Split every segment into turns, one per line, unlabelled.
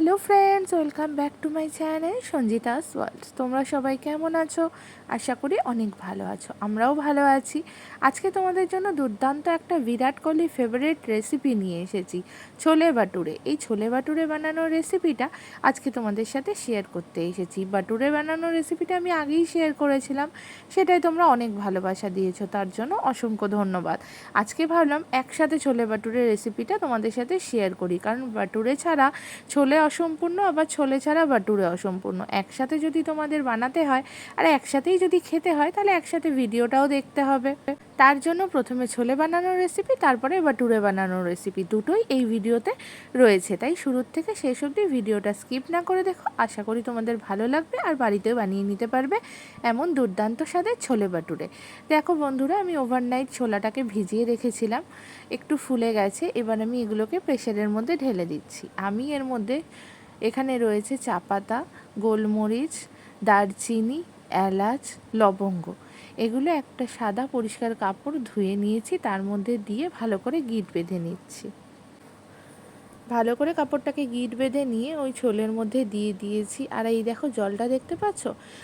Hello friends, welcome back to my channel Sanjita's world. তোমরা সবাই কেমন আছো? আশা করি অনেক ভালো আছো, আমরাও ভালো আছি। আজকে তোমাদের জন্য দুর্দান্ত একটা বিরাট কোহলি ফেভারিট রেসিপি নিয়ে এসেছি, ছোলে বাটুরে এই ছোলে বাটুরে বানানোর রেসিপিটা আজকে তোমাদের সাথে শেয়ার করতে এসেছি। বাটুরে বানানোর রেসিপিটা আমি আগেই শেয়ার করেছিলাম, সেটাই তোমরা অনেক ভালোবাসা দিয়েছ, তার জন্য অসংখ্য ধন্যবাদ। আজকে ভাবলাম একসাথে ছোলে বাটুরে রেসিপিটা তোমাদের সাথে শেয়ার করি, কারণ বাটুরে ছাড়া ছোলে অসম্পূর্ণ, আবার ছোলে ছাড়া বাটুরে অসম্পূর্ণ। একসাথে যদি তোমাদের বানাতে হয়, আর একসাথেই যদি খেতে হয়, তাহলে একসাথে ভিডিওটাও দেখতে হবে। তার জন্য প্রথমে ছোলে বানানোর রেসিপি তারপরে বাটুরে বানানোর রেসিপি দুটোই এই ভিডিওতে রয়েছে। তাই শুরুর থেকে শেষ অবধি ভিডিওটা স্কিপ না করে দেখো। আশা করি তোমাদের ভালো লাগবে আর বাড়িতেও বানিয়ে নিতে পারবে এমন দুর্দান্ত স্বাদের ছোলে বাটুরে। দেখো বন্ধুরা, আমি ওভারনাইট ছোলাটাকে ভিজিয়ে রেখেছিলাম। একটু ফুলে গেছে, এবার আমি এগুলোকে প্রেশারের মধ্যে ঢেলে দিচ্ছি। আমি এর মধ্যে এখানে রয়েছে চা পাতা, গোলমরিচ, দারচিনি, এলাচ, লবঙ্গ। এগুলো একটা সাদা পরিষ্কার কাপড় ধুয়ে নিয়েছি, তার মধ্যে দিয়ে ভালো করে গিট বেঁধে নিচ্ছি। ভালো করে কাপড়টাকে গিট বেঁধে নিয়ে ওই ছোলের মধ্যে দিয়ে দিয়েছি। আর এই দেখো জলটা দেখতে পাচ্ছ?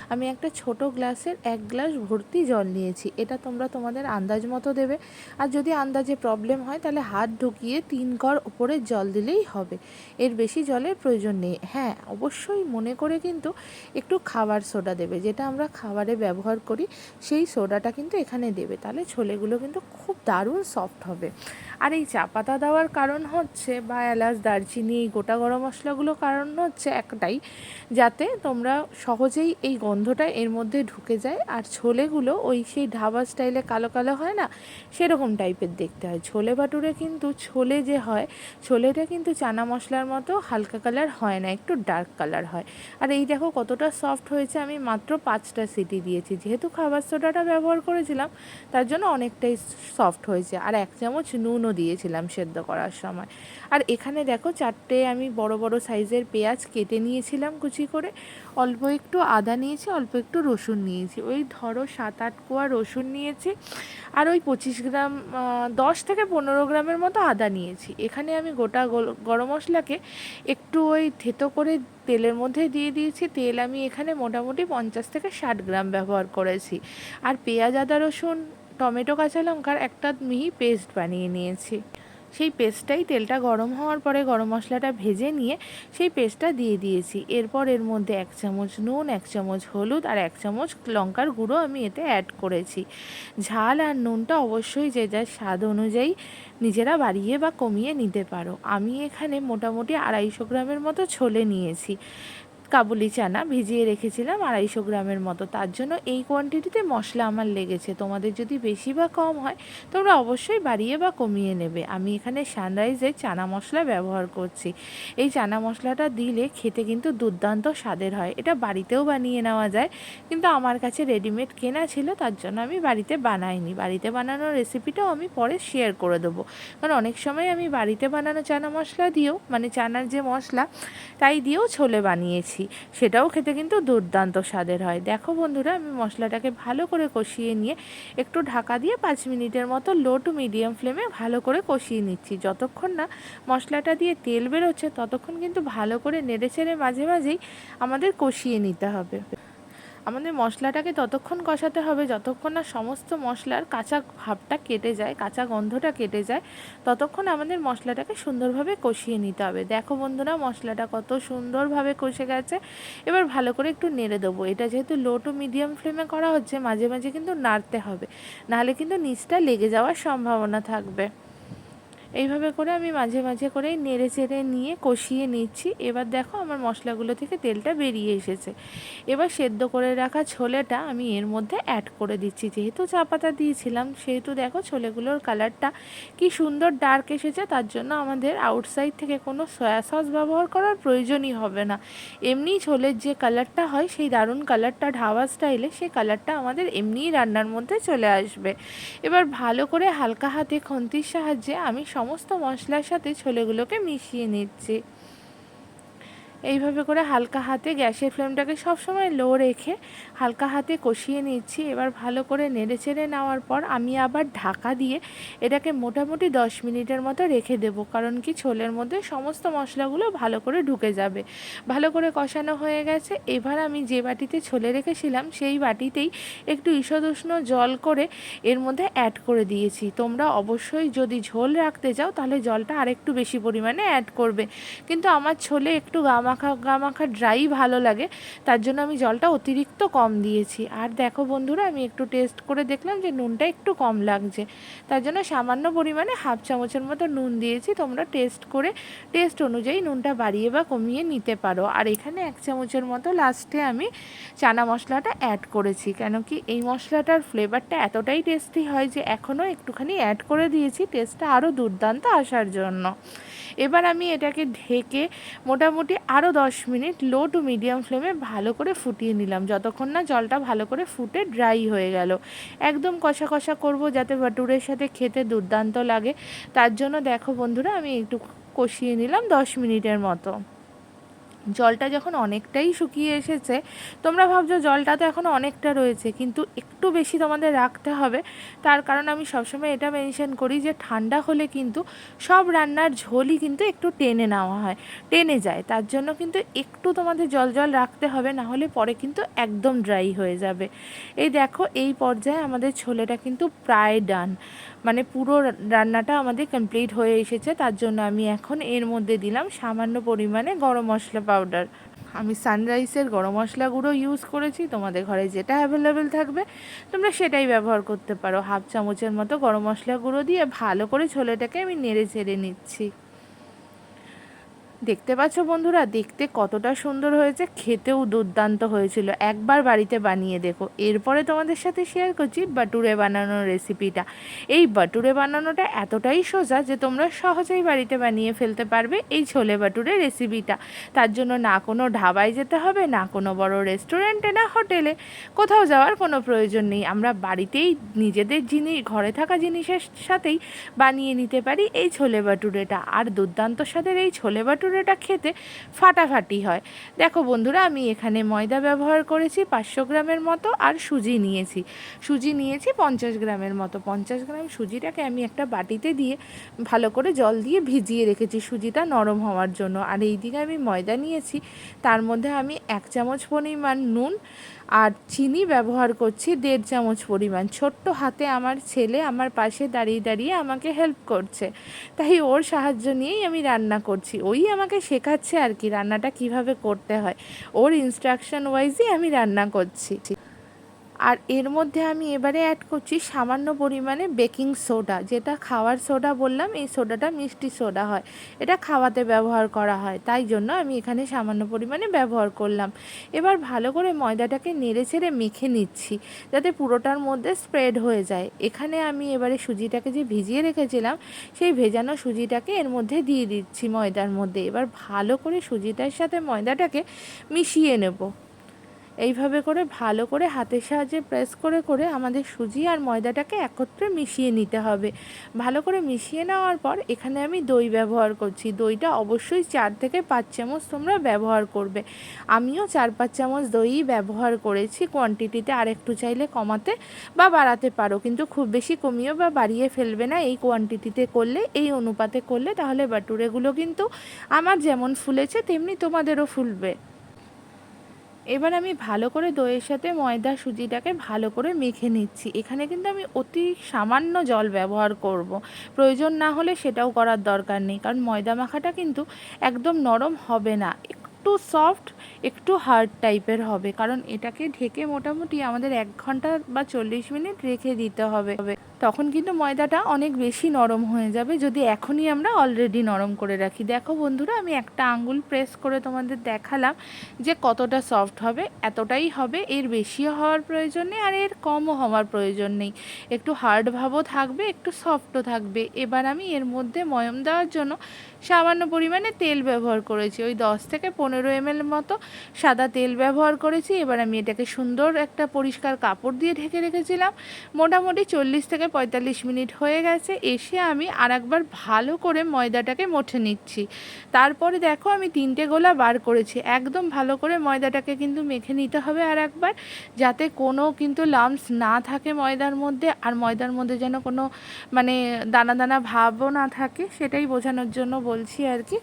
আমি একটা ছোট গ্লাসের এক গ্লাস ভর্তি জল নিয়েছি। এটা তোমরা তোমাদের আন্দাজ মতো দেবে। আর যদি আন্দাজে প্রবলেম হয়, তাহলে হাত ঢুকিয়ে তিন কর উপরে জল দিলেই হবে। এর বেশি জলের প্রয়োজন নেই। হ্যাঁ অবশ্যই মনে করে কিন্তু একটু খাবার সোডা দেবে। যেটা আমরা খাবারে ব্যবহার করি, সেই সোডাটা কিন্তু এখানে দেবে। তাহলে ছোলেগুলো কিন্তু খুব দারুণ সফট হবে। আর এই চা পাতা দেওয়ার কারণ হচ্ছে বা এলাচ দারচিনি এই গোটা গরম মশলাগুলো কারণ হচ্ছে একটাই, যাতে তোমরা সহজেই এই গন্ধটা এর মধ্যে ঢুকে যায়। আর ছোলেগুলো ওই সেই ঢাবা স্টাইলে কালো কালো হয় না, সেরকম টাইপের দেখতে হয়। ছোলে বাটুরে কিন্তু ছোলে যে হয়, ছোলেটা কিন্তু চানা মশলার মতো হালকা কালার হয় না, একটু ডার্ক কালার হয়। আর এই দেখো কতটা সফট হয়েছে, আমি মাত্র পাঁচটা সিটি দিয়েছি। যেহেতু খাবার সোডাটা ব্যবহার করেছিলাম, তার জন্য অনেকটাই সফট হয়েছে। আর এক চামচ নুনও দিয়েছিলাম সেদ্ধ করার সময়। আর এখানে দেখো চারটে আমি বড় বড় সাইজের পেঁয়াজ কেটে নিয়েছিলাম কুচি করে। অল্প একটু আদা নিয়েছি, অল্প একটু রসুন নিয়েছি। ওই ধরো সাত আট কোয়া রসুন নিয়েছি আর ওই পঁচিশ গ্রাম দশ থেকে পনেরো গ্রামের মতো আদা নিয়েছি। এখানে আমি গোটা গরম মশলাকে একটু ওই থেতো করে তেলের মধ্যে দিয়ে দিয়েছি। তেল আমি এখানে মোটামুটি পঞ্চাশ থেকে ষাট গ্রাম ব্যবহার করেছি। আর পেঁয়াজ, আদা, রসুন, টমেটো, কাঁচা লঙ্কার একটা মিহি পেস্ট বানিয়ে নিয়েছি। সেই পেস্টটাই তেলটা গরম হওয়ার পরে গরম মশলাটা ভেজে নিয়ে সেই পেস্টটা দিয়ে দিয়েছি। এরপর এর মধ্যে এক চামচ নুন, এক চামচ হলুদ আর এক চামচ লঙ্কার গুঁড়ো আমি এতে অ্যাড করেছি। ঝাল আর নুনটা অবশ্যই যে যার স্বাদ অনুযায়ী নিজেরা বাড়িয়ে বা কমিয়ে নিতে পারো। আমি এখানে মোটামুটি আড়াইশো গ্রামের মতো ছোলে নিয়েছি। কাবুলি চানা ভিজিয়ে রেখেছিলাম আড়াইশো গ্রামের মতো। তার জন্য এই কোয়ান্টিটিতে মশলা আমার লেগেছে। তোমাদের যদি বেশি বা কম হয়, তোমরা অবশ্যই বাড়িয়ে বা কমিয়ে নেবে। আমি এখানে সানরাইজের চানা মশলা ব্যবহার করছি। এই চানা মশলাটা দিলে খেতে কিন্তু দুর্দান্ত স্বাদের হয়। এটা বাড়িতেও বানিয়ে নেওয়া যায়, কিন্তু আমার কাছে রেডিমেড কেনা ছিল, তার জন্য আমি বাড়িতে বানাইনি। বাড়িতে বানানোর রেসিপিটাও আমি পরে শেয়ার করে দেবো। কারণ অনেক সময় আমি বাড়িতে বানানো চানা মশলা দিয়েও মানে চানার যে মশলা, তাই দিয়েও ছোলে বানিয়েছি। দিয়েছি সেটাও খেতে কিন্তু দুর্দান্ত স্বাদের হয়। দেখো বন্ধুরা, আমি মশলাটাকে ভালো করে কষিয়ে নিয়ে একটু ঢাকা দিয়ে পাঁচ মিনিটের মতো লো টু মিডিয়াম ফ্লেমে ভালো করে কষিয়ে নিচ্ছি। যতক্ষণ না মশলাটা দিয়ে তেল বেরোচ্ছে, ততক্ষণ কিন্তু ভালো করে নেড়ে চেড়ে মাঝে মাঝেই আমাদের কষিয়ে নিতে হবে। আমাদের মশলাটাকে ততক্ষণ কষাতে হবে, যতক্ষণ না সমস্ত মশলার কাঁচা ভাবটা কেটে যায়, কাঁচা গন্ধটা কেটে যায়, ততক্ষণ আমাদের মশলাটাকে সুন্দরভাবে কষিয়ে নিতে হবে। দেখো বন্ধুরা, মশলাটা কত সুন্দরভাবে কষে গেছে। এবার ভালো করে একটু নেড়ে দেবো। এটা যেহেতু লো টু মিডিয়াম ফ্লেমে করা হচ্ছে, মাঝে মাঝে কিন্তু নাড়তে হবে। নাহলে কিন্তু নিচটা লেগে যাওয়ার সম্ভাবনা থাকবে। এইভাবে করে আমি মাঝে মাঝে করে নেড়ে চেড়ে নিয়ে কষিয়ে নিচ্ছি। এবার দেখো আমার মশলাগুলো থেকে তেলটা বেরিয়ে এসেছে। এবার সেদ্ধ করে রাখা ছোলেটা আমি এর মধ্যে অ্যাড করে দিচ্ছি। যেহেতু চা পাতা দিয়েছিলাম, সেহেতু দেখো ছোলেগুলোর কালারটা কি সুন্দর ডার্ক এসেছে, তার জন্য আমাদের আউটসাইড থেকে কোনো সয়া সস ব্যবহার করার প্রয়োজনই হবে না। এমনি ছোলের যে কালারটা হয়, সেই দারুণ কালারটা ঢাবা স্টাইলে সেই কালারটা আমাদের এমনিই রান্নার মধ্যে চলে আসবে। এবার ভালো করে হালকা হাতে খন্তির সাহায্যে আমি সমস্ত মশলার সাথে ছোলেগুলোকে মিশিয়ে নিচ্ছি। এইভাবে করে হালকা হাতে গ্যাসের ফ্লেমটাকে সবসময় লো রেখে হালকা হাতে কষিয়ে নিচ্ছি। এবার ভালো করে নেড়ে চেড়ে নেওয়ার পর আমি আবার ঢাকা দিয়ে এটাকে মোটামুটি দশ মিনিটের মতো রেখে দেবো। কারণ কি? ছোলের মধ্যে সমস্ত মশলাগুলো ভালো করে ঢুকে যাবে। ভালো করে কষানো হয়ে গেছে। এবার আমি যে বাটিতে ছোলে রেখেছিলাম সেই বাটিতেই একটু ঈষদ উষ্ণ জল করে এর মধ্যে অ্যাড করে দিয়েছি। তোমরা অবশ্যই যদি ঝোল রাখতে চাও তাহলে জলটা আরেকটু বেশি পরিমাণে অ্যাড করবে। কিন্তু আমার ছোলে একটু গামাখা গামাখা ড্রাই ভালো লাগে, তার জন্য আমি জলটা অতিরিক্ত কম দিয়েছি। আর দেখো বন্ধুরা, আমি একটু টেস্ট করে দেখলাম যে নুনটা একটু কম লাগছে। তার জন্য সামান্য পরিমাণে হাফ চামচের মতো নুন দিয়েছি। তোমরা টেস্ট করে টেস্ট অনুযায়ী নুনটা বাড়িয়ে বা কমিয়ে নিতে পারো। আর এখানে এক চামচের মতো লাস্টে আমি চানা মশলাটা অ্যাড করেছি। কেন কি এই মশলাটার ফ্লেভারটা এতটাই টেস্টি হয় যে এখনও একটুখানি অ্যাড করে দিয়েছি। টেস্টটা আরও দুর্দান্ত আসার জন্য। এবার আমি এটাকে ঢেকে মোটামুটি আরও দশ মিনিট লো টু মিডিয়াম ফ্লেমে ভালো করে ফুটিয়ে নিলাম। যতক্ষণ না জলটা ভালো করে ফুটে ড্রাই হয়ে গেল। একদম কষা কষা করব যাতে ভাটুরের সাথে খেতে দুর্দান্ত লাগে। তার জন্য দেখো বন্ধুরা, আমি একটু কষিয়ে নিলাম দশ মিনিটের মতো। জলটা যখন অনেকটাই শুকিয়ে এসেছে, তোমরা ভাবছ জলটা তো এখনও অনেকটা রয়েছে, কিন্তু একটু বেশি তোমাদের রাখতে হবে। তার কারণ আমি সবসময় এটা মেনশন করি যে ঠান্ডা হলে কিন্তু সব রান্নার ঝোলই কিন্তু একটু টেনে নেওয়া হয়, টেনে যায়। তার জন্য কিন্তু একটু তোমাদের জল জল রাখতে হবে, না হলে পরে কিন্তু একদম ড্রাই হয়ে যাবে। এই দেখো, এই পর্যায়ে আমাদের ছোলেটা কিন্তু প্রায় ডান মানে পুরো রান্নাটা আমাদের কমপ্লিট হয়ে এসেছে। তার জন্য আমি এখন এর মধ্যে দিলাম সামান্য পরিমাণে গরম মশলা পাউডার আমি সানরাইসের গরম মশলা গুঁড়ো ইউজ করেছি, তোমাদের ঘরে যেটা অ্যাভেলেবেল থাকবে, তোমরা সেটাই ব্যবহার করতে পারো। হাফ চামচের মতো গরম মশলা গুঁড়ো দিয়ে ভালো করে ছোলেটাকে আমি নেড়ে ছেড়ে নিচ্ছি। দেখতে পাচ্ছ বন্ধুরা, দেখতে কতটা সুন্দর হয়েছে, খেতেও দুর্দান্ত হয়েছিল। একবার বাড়িতে বানিয়ে দেখো। এরপরে তোমাদের সাথে শেয়ার করছি বাটুরে বানানোর রেসিপিটা এই বাটুরে বানানোটা এতটাই সোজা যে তোমরা সহজেই বাড়িতে বানিয়ে ফেলতে পারবে এই ছোলে বাটুরে রেসিপিটা তার জন্য না কোনো ঢাবায় যেতে হবে, না কোনো বড় রেস্টুরেন্টে না হোটেলে কোথাও যাওয়ার কোনো প্রয়োজন নেই। আমরা বাড়িতেই নিজেদের জিনিস ঘরে থাকা জিনিসের সাথেই বানিয়ে নিতে পারি এই ছোলে বাটুরেটা। আর দুর্দান্ত স্বাদের এই ছোলে বাটুরে ভটুরেটা খেতে ফাটাফাটি হয়। দেখো বন্ধুরা, আমি এখানে ময়দা ব্যবহার করেছি, পাঁচশো গ্রামের মতো, আর সুজি নিয়েছি। সুজি নিয়েছি পঞ্চাশ গ্রামের মতো। পঞ্চাশ গ্রাম সুজিটাকে আমি একটা বাটিতে দিয়ে ভালো করে জল দিয়ে ভিজিয়ে রেখেছি। সুজিটা নরম হওয়ার জন্য। আর এই দিকে আমি ময়দা নিয়েছি, তার মধ্যে আমি এক চামচ পরিমাণ নুন আর চিনি ব্যবহার করছি দেড় চামচ পরিমাণ। ছোট্ট হাতে আমার ছেলে আমার পাশে দাঁড়িয়ে দাঁড়িয়ে আমাকে হেল্প করছে। তাই ওর সাহায্য নিয়েই আমি রান্না করছি। ওই আমাকে শেখাচ্ছে আর কি রান্নাটা কীভাবে করতে হয়। ওর ইনস্ট্রাকশন ওয়াইজই আমি রান্না করছি। আর এর মধ্যে আমি এবারে অ্যাড করছি সামান্য পরিমাণে বেকিং সোডা যেটা খাওয়ার সোডা বললাম, এই সোডাটা মিষ্টি সোডা হয়। এটা খাওয়াতে ব্যবহার করা হয়, তাই জন্য আমি এখানে সামান্য পরিমাণে ব্যবহার করলাম। এবার ভালো করে ময়দাটাকে নেড়ে ছেড়ে মেখে নিচ্ছি, যাতে পুরোটার মধ্যে স্প্রেড হয়ে যায়। এখানে আমি এবারে সুজিটাকে যে ভিজিয়ে রেখেছিলাম, সেই ভেজানো সুজিটাকে এর মধ্যে দিয়ে দিচ্ছি ময়দার মধ্যে। এবার ভালো করে সুজিটার সাথে ময়দাটাকে মিশিয়ে নেব। এইভাবে করে ভালো করে হাতের সাহায্যে প্রেস করে করে আমাদের সুজি আর ময়দাটাকে একত্রে মিশিয়ে নিতে হবে। ভালো করে মিশিয়ে নেওয়ার পর এখানে আমি দই ব্যবহার করছি। দইটা অবশ্যই চার থেকে পাঁচ চামচ তোমরা ব্যবহার করবে। আমিও চার পাঁচ চামচ দই ব্যবহার করেছি। কোয়ান্টিটিতে আর একটু চাইলে কমাতে বা বাড়াতে পারো। কিন্তু খুব বেশি কমিয়েও বা বাড়িয়ে ফেলবে না। এই কোয়ান্টিটিতে করলে, এই অনুপাতে করলে তাহলে বাটুরেগুলো কিন্তু আমার যেমন ফুলেছে, তেমনি তোমাদেরও ফুলবে। এবার আমি ভালো করে দইয়ের সাথে ময়দা সুজিটাকে ভালো করে মেখে নিচ্ছি। এখানে কিন্তু আমি অতি সামান্য জল ব্যবহার করব। প্রয়োজন না হলে সেটাও করার দরকার নেই, কারণ ময়দা মাখাটা কিন্তু একদম নরম হবে না। একটু সফট, একটু হার্ড টাইপের হবে, কারণ এটাকে ঢেকে মোটামুটি আমাদের এক ঘণ্টা বা চল্লিশ মিনিট রেখে দিতে হবে। তখন কিন্তু ময়দাটা অনেক বেশি নরম হয়ে যাবে। যদি এখনই আমরা অলরেডি নরম করে রাখি। দেখো বন্ধুরা, আমি একটা আঙ্গুল প্রেস করে তোমাদের দেখালাম যে কতটা সফট হবে, এতটাই হবে। এর বেশিও হওয়ার প্রয়োজন নেই আর এর কমও হওয়ার প্রয়োজন নেই। একটু হার্ড ভাবও থাকবে, একটু সফটও থাকবে। এবার আমি এর মধ্যে ময়ম দেওয়ার জন্য সামান্য পরিমাণে তেল ব্যবহার করেছি। ওই দশ থেকে পনেরো এম এল মতো সাদা তেল ব্যবহার করেছি। এবার আমি এটাকে সুন্দর একটা পরিষ্কার কাপড় দিয়ে ঢেকে রেখেছিলাম। মোটামুটি চল্লিশ থেকে থেকে পঁয়তাল্লিশ মিনিট হয়ে গেছে, এসে আমি আর একবার ভালো করে ময়দাটাকে মঠে নিচ্ছি। তারপরে দেখো আমি তিনটে গোলা বার করেছি। একদম ভালো করে ময়দাটাকে কিন্তু মেখে নিতে হবে আর একবার, যাতে কোনো কিন্তু লামস না থাকে ময়দার মধ্যে, আর ময়দার মধ্যে যেন কোনো মানে দানা দানা ভাবও না থাকে, সেটাই বোঝানোর জন্য বলছি আর কি।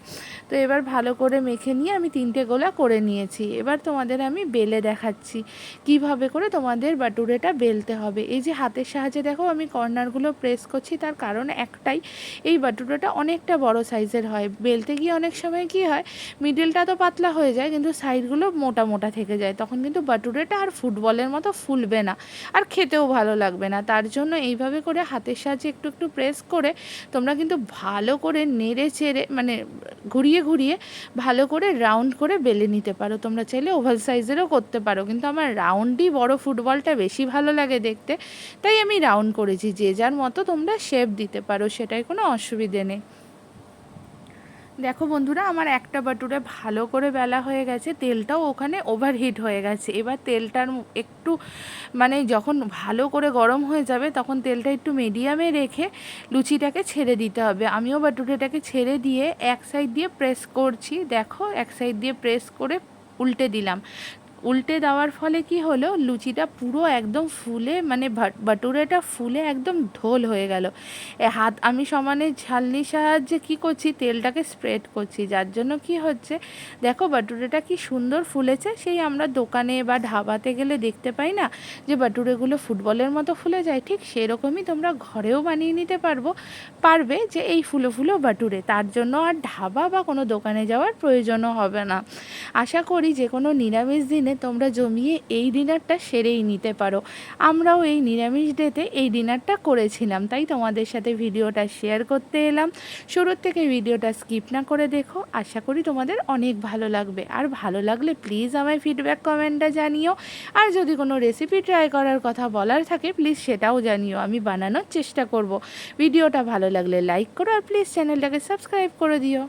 তো এবার ভালো করে মেখে নিয়ে আমি তিনটে গোলা করে নিয়েছি। এবার তোমাদের আমি বেলে দেখাচ্ছি, কীভাবে করে তোমাদের বাটুরেটা বেলতে হবে। এই যে হাতের সাহায্যে দেখো আমি কর্নারগুলো প্রেস করছি, তার কারণ একটাই, এই বাটুরেটা অনেকটা বড় সাইজের হয়। বেলতে গিয়ে অনেক সময় কি হয় মিডিলটা তো পাতলা হয়ে যায়, কিন্তু সাইডগুলো মোটা মোটা থেকে যায়। তখন কিন্তু বাটুরেটা আর ফুটবলের মতো ফুলবে না, আর খেতেও ভালো লাগবে না। তার জন্য এইভাবে করে হাতের সাহায্যে একটু একটু প্রেস করে তোমরা কিন্তু ভালো করে নেড়ে চেড়ে মানে ঘুরিয়ে ঘুরিয়ে ভালো করে রাউন্ড করে বেলে নিতে পারো। তোমরা চাইলে ওভাল সাইজেরও করতে পারো, কিন্তু আমার রাউন্ডই বড় ফুটবলটা বেশি ভালো লাগে দেখতে, তাই আমি রাউন্ড করেছি। যে যার মতো তোমরা শেপ দিতে পারো, সেটাই কোনো অসুবিধে নেই। দেখো বন্ধুরা, আমার একটা বাটুরে ভালো করে বেলা হয়ে গেছে, তেলটাও ওখানে ওভারহিট হয়ে গেছে। এবার তেলটার একটু মানে যখন ভালো করে গরম হয়ে যাবে, তখন তেলটা একটু মিডিয়ামে রেখে লুচিটাকে ছেড়ে দিতে হবে। আমিও বাটুরেটাকে ছেড়ে দিয়ে এক সাইড দিয়ে প্রেস করছি। দেখো, এক সাইড দিয়ে প্রেস করে উল্টে দিলাম। উল্টে দেওয়ার ফলে কি হলো? লুচিটা পুরো একদম ফুলে মানে বাটুরেটা ফুলে একদম ঢোল হয়ে গেল। হাত, আমি সমানে ঝালনির সাহায্যে কি করছি? তেলটাকে স্প্রেড করছি। যার জন্য কি হচ্ছে? দেখো বাটুরেটা কি সুন্দর ফুলেছে। সেই আমরা দোকানে বা ঢাবাতে গেলে দেখতে পাই না যে বাটুরেগুলো ফুটবলের মতো ফুলে যায়। ঠিক সেরকমই তোমরা ঘরেও বানিয়ে নিতে পারব, পারবে যে এই ফুলো ফুলো বাটুরে। তার জন্য আর ঢাবা বা কোনো দোকানে যাওয়ার প্রয়োজনও হবে না। আশা করি যে কোনো নিরামিষ দিনে তোমরা জমিয়ে এই ডিনারটা সেরেই নিতে পারো। আমরাও এই নিরামিষ ডেতে এই ডিনারটা করেছিলাম। তাই তোমাদের সাথে ভিডিওটা শেয়ার করতে এলাম। শুরুর থেকে ভিডিওটা স্কিপ না করে দেখো। আশা করি তোমাদের অনেক ভালো লাগবে। আর ভালো লাগলে প্লিজ আমায় ফিডব্যাক কমেন্টটা জানিও। আর যদি কোনো রেসিপি ট্রাই করার কথা বলার থাকে প্লিজ সেটাও জানিও। আমি বানানোর চেষ্টা করব। ভিডিওটা ভালো লাগলে লাইক করো আর প্লিজ চ্যানেলটাকে সাবস্ক্রাইব করে দিও।